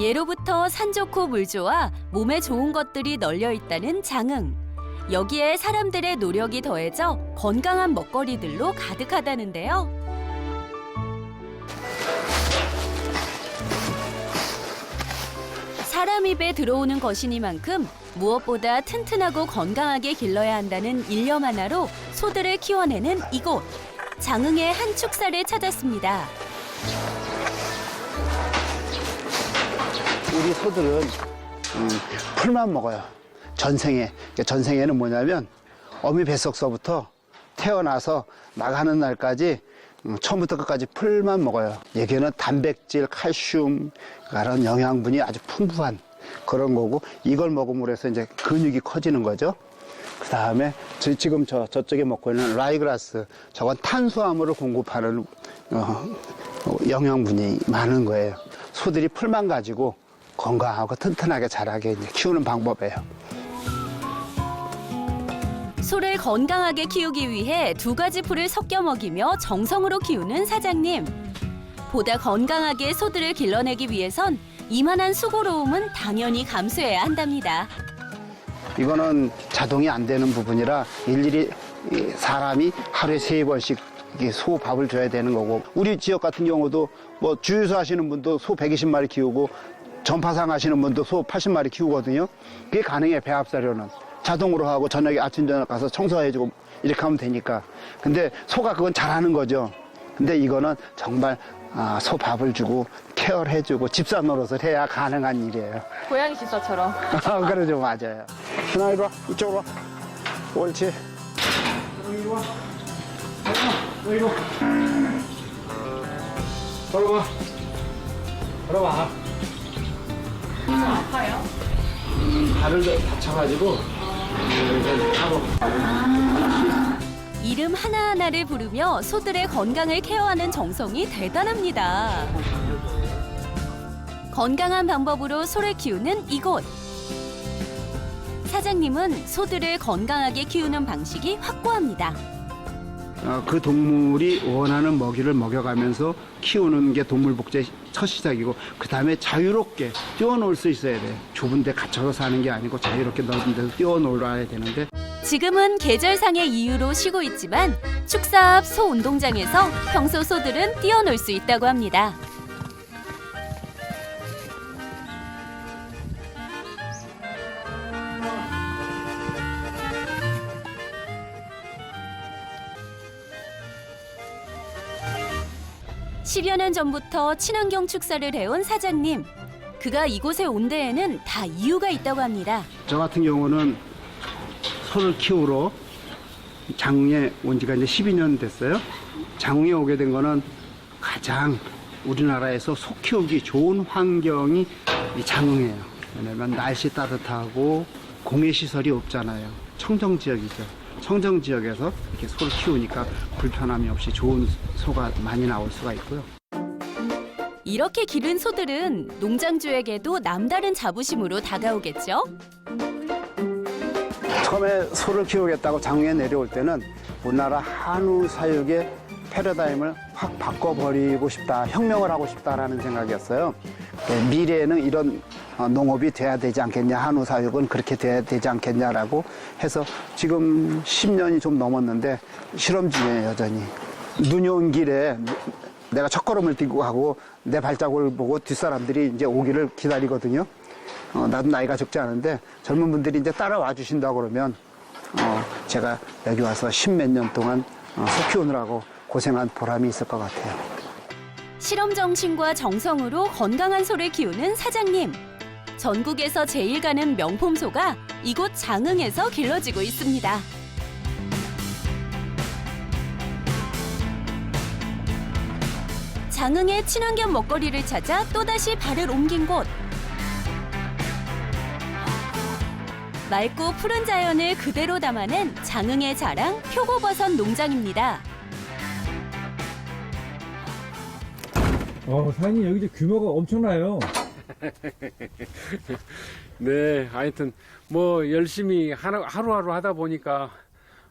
예로부터 산 좋고 물 좋아 몸에 좋은 것들이 널려 있다는 장흥. 여기에 사람들의 노력이 더해져 건강한 먹거리들로 가득하다는데요. 사람 입에 들어오는 것이니만큼 무엇보다 튼튼하고 건강하게 길러야 한다는 일념 하나로 소들을 키워내는 이곳. 장흥의 한 축사를 찾았습니다. 우리 소들은 음, 풀만 먹어요. 전생에. 그러니까 전생에는 뭐냐면 어미 뱃속서부터 태어나서 나가는 날까지 음, 처음부터 끝까지 풀만 먹어요. 여기는 단백질, 칼슘 그런 영양분이 아주 풍부한 그런 거고 이걸 먹음으로 해서 이제 근육이 커지는 거죠. 그 다음에 지금 저 저쪽에 먹고 있는 라이그라스 저건 탄수화물을 공급하는 어, 어, 영양분이 많은 거예요. 소들이 풀만 가지고 건강하고 튼튼하게 자라게 키우는 방법이에요. 소를 건강하게 키우기 위해 두 가지 풀을 섞여 먹이며 정성으로 키우는 사장님. 보다 건강하게 소들을 길러내기 위해선 이만한 수고로움은 당연히 감수해야 한답니다. 이거는 자동이 안 되는 부분이라 일일이 이 사람이 하루에 세 번씩 소 밥을 줘야 되는 거고 우리 지역 같은 경우도 뭐 주유소 하시는 분도 소 120마리 키우고 전파상 하시는 분도 소 80마리 키우거든요. 그게 가능해 배합사료는 자동으로 하고 저녁에 아침 저녁 가서 청소해주고 이렇게 하면 되니까. 근데 소가 그건 잘하는 거죠. 근데 이거는 정말 아, 소 밥을 주고 케어를 해주고 집사 노릇을 해야 가능한 일이에요. 고양이 집사처럼. 그러죠, 맞아요. 하나 이리 와, 이쪽으로 와. 옳지. 걸어봐. 걸어봐. 아파요? 발을 다쳐가지고 이름 하나하나를 부르며 소들의 건강을 케어하는 정성이 대단합니다. 건강한 방법으로 소를 키우는 이곳. 사장님은 소들을 건강하게 키우는 방식이 확고합니다. 어, 그 동물이 원하는 먹이를 먹여가면서 키우는 게 동물 복제의 첫 시작이고 그 다음에 자유롭게 뛰어놀 수 있어야 돼. 좁은 데 갇혀서 사는 게 아니고 자유롭게 넓은 데서 뛰어놀아야 되는데 지금은 계절상의 이유로 쉬고 있지만 축사 앞 소 운동장에서 평소 소들은 뛰어놀 수 있다고 합니다. 십여년 전부터 친환경 축사를 해온 사장님. 그가 이곳에 온 데에는 다 이유가 있다고 합니다. 저 같은 경우는 소를 키우러 장흥에 온 지가 이제 12년 됐어요. 장흥에 오게 된 거는 가장 우리나라에서 소 키우기 좋은 환경이 이 장흥이에요. 왜냐면 날씨 따뜻하고 공해 시설이 없잖아요. 청정 지역이죠. 청정 지역에서 이렇게 소를 키우니까 불편함이 없이 좋은 소가 많이 나올 수가 있고요. 이렇게 기른 소들은 농장주에게도 남다른 자부심으로 다가오겠죠? 처음에 소를 키우겠다고 장흥에 내려올 때는 우리나라 한우 사육의 패러다임을 확 바꿔버리고 싶다, 혁명을 하고 싶다라는 생각이었어요. 네, 미래에는 이런 어, 농업이 돼야 되지 않겠냐, 한우 사육은 그렇게 돼야 되지 않겠냐라고 해서 지금 10년이 좀 넘었는데 실험 중이에요, 여전히. 눈이 온 길에 내가 첫걸음을 뛰고 가고 내 발자국을 보고 뒷사람들이 이제 오기를 기다리거든요. 어, 나도 나이가 적지 않은데 젊은 분들이 이제 따라와 주신다 그러면 어, 제가 여기 와서 십몇 년 동안 어, 소 키우느라고 고생한 보람이 있을 것 같아요. 실험 정신과 정성으로 건강한 소를 키우는 사장님. 전국에서 제일 가는 명품 소가 이곳 장흥에서 길러지고 있습니다. 장흥의 친환경 먹거리를 찾아 또다시 발을 옮긴 곳. 맑고 푸른 자연을 그대로 담아낸 장흥의 자랑 표고버섯 농장입니다. 어, 사장님 여기 이제 규모가 엄청나요. 네, 하여튼 뭐 열심히 하루, 하루하루 하다 보니까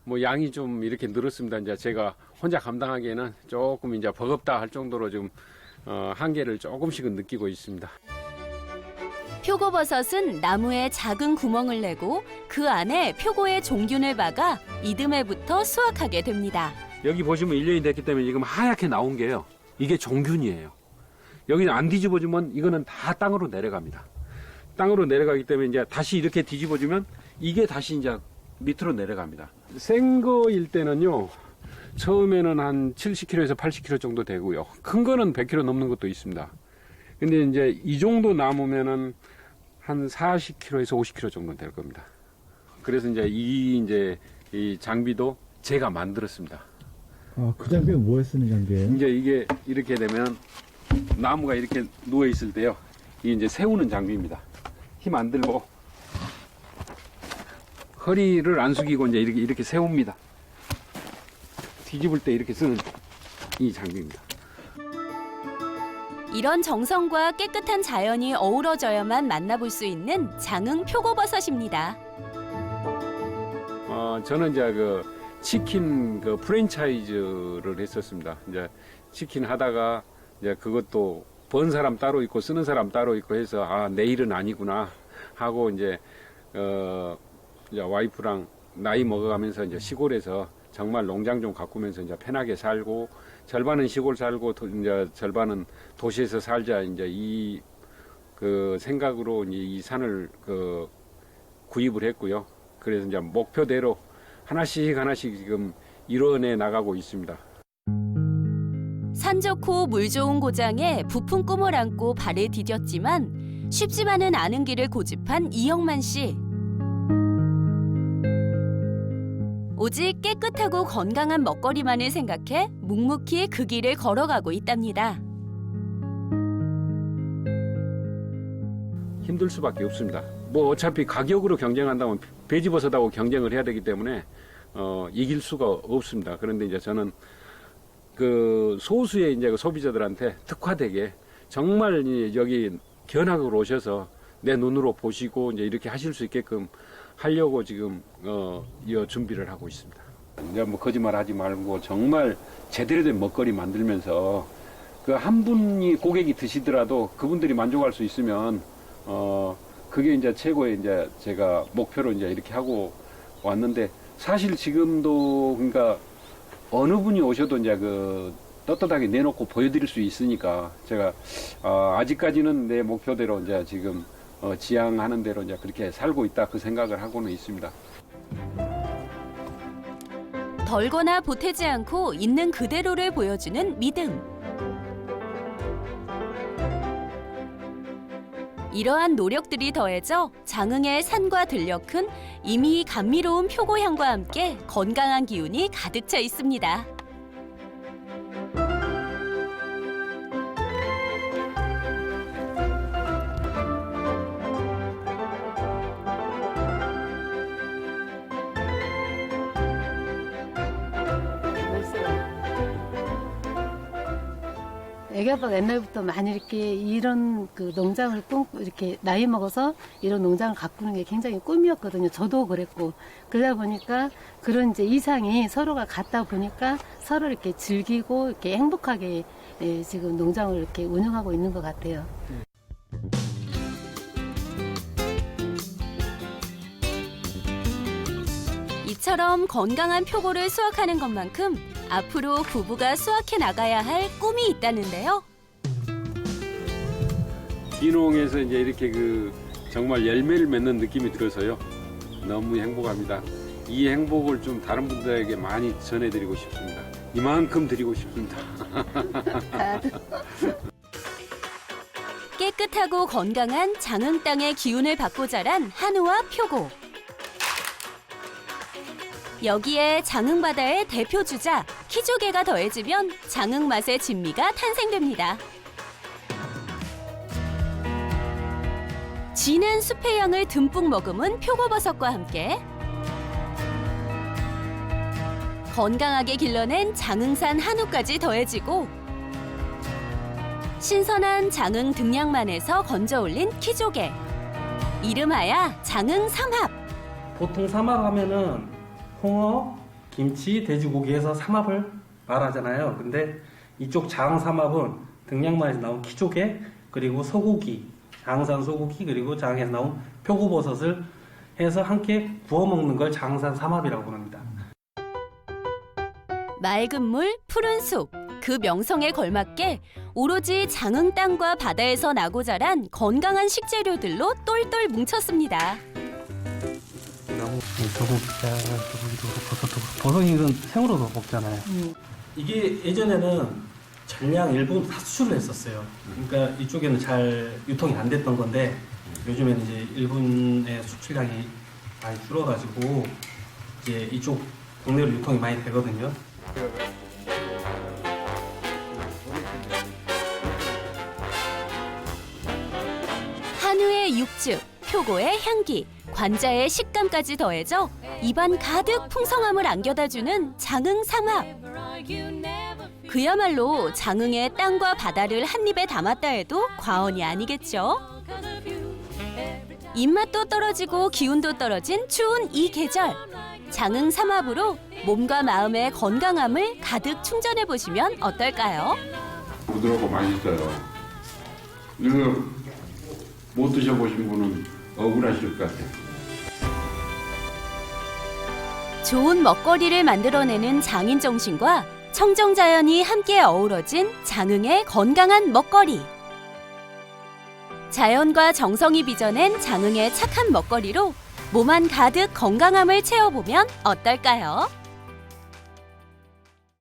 뭐 양이 좀 이렇게 늘었습니다. 이제 제가 혼자 감당하기에는 조금 이제 버겁다 할 정도로 좀 어, 한계를 조금씩은 느끼고 있습니다. 표고버섯은 나무에 작은 구멍을 내고 그 안에 표고의 종균을 박아 이듬해부터 수확하게 됩니다. 여기 보시면 1년이 됐기 때문에 지금 하얗게 나온 게요. 이게 종균이에요. 여기는 안 뒤집어주면 이거는 다 땅으로 내려갑니다. 땅으로 내려가기 때문에 이제 다시 이렇게 뒤집어주면 이게 다시 이제 밑으로 내려갑니다. 생 거일 때는요. 처음에는 한 70kg에서 80kg 정도 되고요. 큰 거는 100kg 넘는 것도 있습니다. 근데 이제 이 정도 남으면은 한 40kg에서 50kg 정도 될 겁니다. 그래서 이제 이 이제 이 장비도 제가 만들었습니다. 아, 그 장비는 뭐에 쓰는 장비예요? 이제 이게 이렇게 되면 나무가 이렇게 누워 있을 때요. 이게 이제 세우는 장비입니다. 힘 안 들고 허리를 안 숙이고 이제 이렇게 이렇게 세웁니다. 뒤집을 때 이렇게 쓰는 이 장비입니다. 이런 정성과 깨끗한 자연이 어우러져야만 만나볼 수 있는 장흥 표고버섯입니다. 어, 저는 이제 그 치킨 그 프랜차이즈를 했었습니다. 이제 치킨 하다가 이제 그것도 번 사람 따로 있고 쓰는 사람 따로 있고 해서 아 내일은 아니구나 하고 이제 어 이제 와이프랑 나이 먹어가면서 이제 시골에서 정말 농장 좀 가꾸면서 이제 편하게 살고 절반은 시골 살고 도- 이제 절반은 도시에서 살자 이제 이 그 생각으로 이제 이 산을 그 구입을 했고요. 그래서 이제 목표대로 하나씩 하나씩 지금 이뤄내 나가고 있습니다. 산 좋고 물 좋은 고장에 부푼 꿈을 안고 발을 디뎠지만 쉽지만은 않은 길을 고집한 이영만 씨. 오직 깨끗하고 건강한 먹거리만을 생각해 묵묵히 그 길을 걸어가고 있답니다. 힘들 수밖에 없습니다. 뭐 어차피 가격으로 경쟁한다면 배지버섯하고 경쟁을 해야 되기 때문에 어, 이길 수가 없습니다. 그런데 이제 저는 그 소수의 이제 그 소비자들한테 특화되게 정말 이 여기 견학으로 오셔서 내 눈으로 보시고 이제 이렇게 하실 수 있게끔 하려고 지금 어, 이 준비를 하고 있습니다. 이제 뭐 거짓말 하지 말고 정말 제대로 된 먹거리 만들면서 그 한 분이 고객이 드시더라도 그분들이 만족할 수 있으면 어 그게 이제 최고의 이제 제가 목표로 이제 이렇게 하고 왔는데 사실 지금도 그러니까 어느 분이 오셔도 이제 그 떳떳하게 내놓고 보여드릴 수 있으니까 제가 어, 아직까지는 내 목표대로 이제 지금 어, 지향하는 대로 이제 그렇게 살고 있다 그 생각을 하고는 있습니다. 덜거나 보태지 않고 있는 그대로를 보여주는 믿음. 이러한 노력들이 더해져 장흥의 산과 들녘은 이미 감미로운 표고향과 함께 건강한 기운이 가득 차 있습니다. 애기 아빠가 옛날부터 많이 이렇게 이런 그 농장을 꿈 이렇게 나이 먹어서 이런 농장을 가꾸는 게 굉장히 꿈이었거든요. 저도 그랬고 그러다 보니까 그런 이제 이상이 서로가 같다 보니까 서로 이렇게 즐기고 이렇게 행복하게 예, 지금 농장을 이렇게 운영하고 있는 것 같아요. 이처럼 건강한 표고를 수확하는 것만큼 앞으로 부부가 수확해 나가야 할 꿈이 있다는데요. 비농에서 이제 이렇게 그 정말 열매를 맺는 느낌이 들어서요. 너무 행복합니다. 이 행복을 좀 다른 분들에게 많이 전해드리고 싶습니다. 이만큼 드리고 싶습니다. 깨끗하고 건강한 장흥 땅의 기운을 받고 자란 한우와 표고. 여기에 장흥 바다의 대표 주자 키조개가 더해지면 장흥 맛의 진미가 탄생됩니다. 진한 숲의 향을 듬뿍 머금은 표고버섯과 함께 건강하게 길러낸 장흥산 한우까지 더해지고 신선한 장흥 등량만에서 건져 올린 키조개. 이름하여 장흥 삼합. 보통 삼합 하면은 홍어, 김치, 돼지고기 해서 삼합을 말하잖아요. 근데 이쪽 장 삼합은 등량만에서 나온 키조개 그리고 소고기 장산 소고기 그리고 장에서 나온 표고버섯을 해서 함께 구워 먹는 걸 장산 삼합이라고 부릅니다. 맑은 물, 푸른 숲. 그 명성에 걸맞게 오로지 장흥 땅과 바다에서 나고 자란 건강한 식재료들로 똘똘 뭉쳤습니다. 나무 소고기장, 소고기도 그렇고 버섯도 버섯이 이건 생으로도 먹잖아요. 음. 이게 예전에는 전량 일본 다 수출을 했었어요. 그러니까 이쪽에는 잘 유통이 안 됐던 건데 요즘에는 이제 일본의 수출량이 많이 줄어가지고 이제 이쪽 국내로 유통이 많이 되거든요. 한우의 육즙, 표고의 향기, 관자의 식감까지 더해져 입안 가득 풍성함을 안겨다주는 장흥 삼합. 그야말로 장흥의 땅과 바다를 한 입에 담았다 해도 과언이 아니겠죠. 입맛도 떨어지고 기운도 떨어진 추운 이 계절. 장흥 삼합으로 몸과 마음의 건강함을 가득 충전해 보시면 어떨까요? 부드럽고 맛있어요. 이거 못 드셔보신 분은 억울하실 것 같아요. 좋은 먹거리를 만들어내는 장인 정신과 청정 자연이 함께 어우러진 장흥의 건강한 먹거리. 자연과 정성이 빚어낸 장흥의 착한 먹거리로 몸 안 가득 건강함을 채워보면 어떨까요?